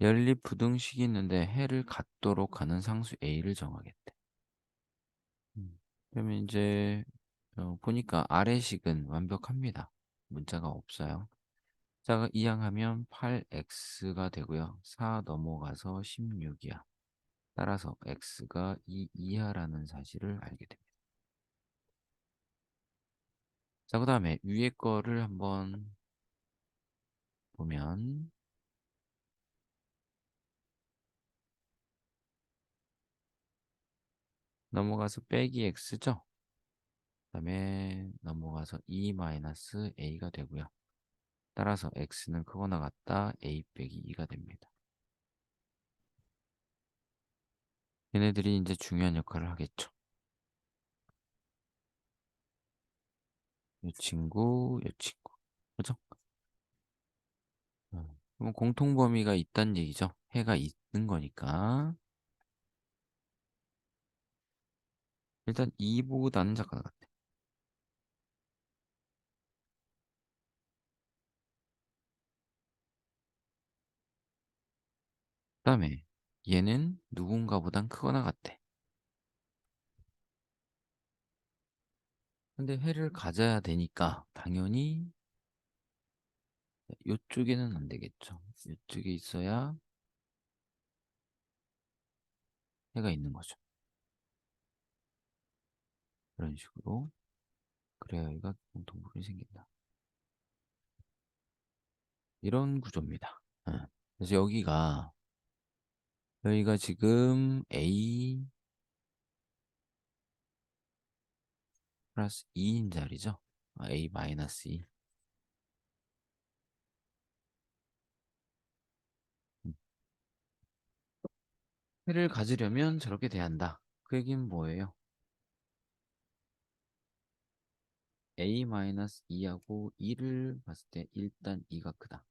연립 부등식이 있는데 해를 갖도록 하는 상수 a를 정하겠대. 음, 그러면 이제 어, 보니까 아래식은 완벽합니다. 문자가 없어요. 자, 이항하면 8x가 되고요. 4 넘어가서 16이야. 따라서 x가 2 이하라는 사실을 알게 됩니다. 자, 그 다음에 위에 거를 한번 보면 넘어가서 빼기 x죠. 그 다음에 넘어가서 2 마이너스 a가 되고요. 따라서 x는 크거나 같다 a 빼기 2가 됩니다. 얘네들이 이제 중요한 역할을 하겠죠. 이 친구, 이 친구. 그죠? 어, 그럼 공통 범위가 있다는 얘기죠. 해가 있는 거니까. 일단 2보다는 작은 것 같아. 그 다음에 얘는 누군가보단 크거나 같대. 근데 해를 가져야 되니까 당연히 이쪽에는 안 되겠죠. 이쪽에 있어야 해가 있는 거죠. 이런 식으로 그래야 얘가 공통부분이 생긴다. 이런 구조입니다. 예. 그래서 여기가 여기가 지금 A 플러스 2인 자리죠. 아, A 마이너스 2. 음. 해를 가지려면 저렇게 돼야 한다. 그 얘기는 뭐예요? A 마이너스 2하고 2를 봤을 때 일단 2가 크다.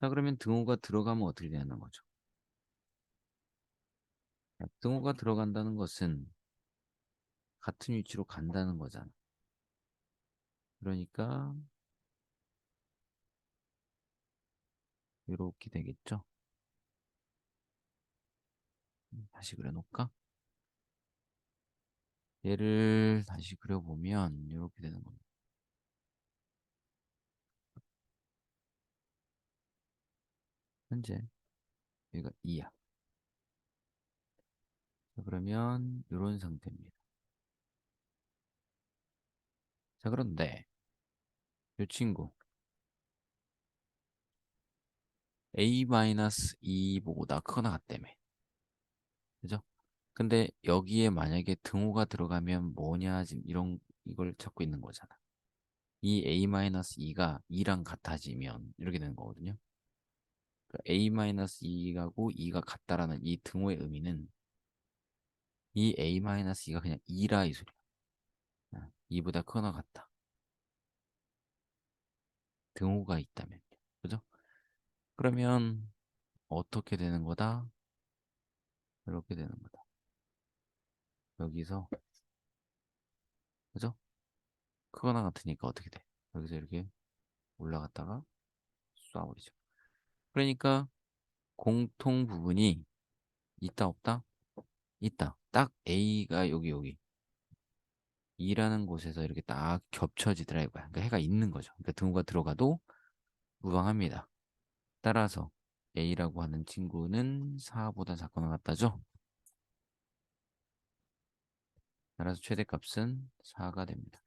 자 그러면 등호가 들어가면 어떻게 되는 거죠? 등호가 들어간다는 것은 같은 위치로 간다는 거잖아. 그러니까 이렇게 되겠죠. 음, 다시 그려놓을까? 얘를 다시 그려보면 이렇게 되는 겁니다. 현재 여기가 2야. 자, 그러면 이런 상태입니다. 자, 그런데 이 친구 a-2보다 크거나 같다며. 그죠? 근데 여기에 만약에 등호가 들어가면 뭐냐 지금 이런 이걸 찾고 있는 거잖아. 이 a-2가 2랑 같아지면 이렇게 되는 거거든요. 그러니까 a-2하고 2가 같다라는 이 등호의 의미는 이 a-2가 그냥 2라 이 소리야. 2보다 크거나 같다. 등호가 있다면. 그죠? 그러면 어떻게 되는 거다? 이렇게 되는 거다. 여기서 그죠? 크거나 같으니까 어떻게 돼? 여기서 이렇게 올라갔다가 쏴버리죠. 그러니까 공통 부분이 있다 없다? 있다. 딱 A가 여기 여기 2라는 곳에서 이렇게 딱 겹쳐지더라 이거야. 그러니까 해가 있는 거죠. 그러니까 등호가 들어가도 무방합니다. 따라서 A라고 하는 친구는 4보다 작거나 같다죠. 따라서 최대값은 4가 됩니다.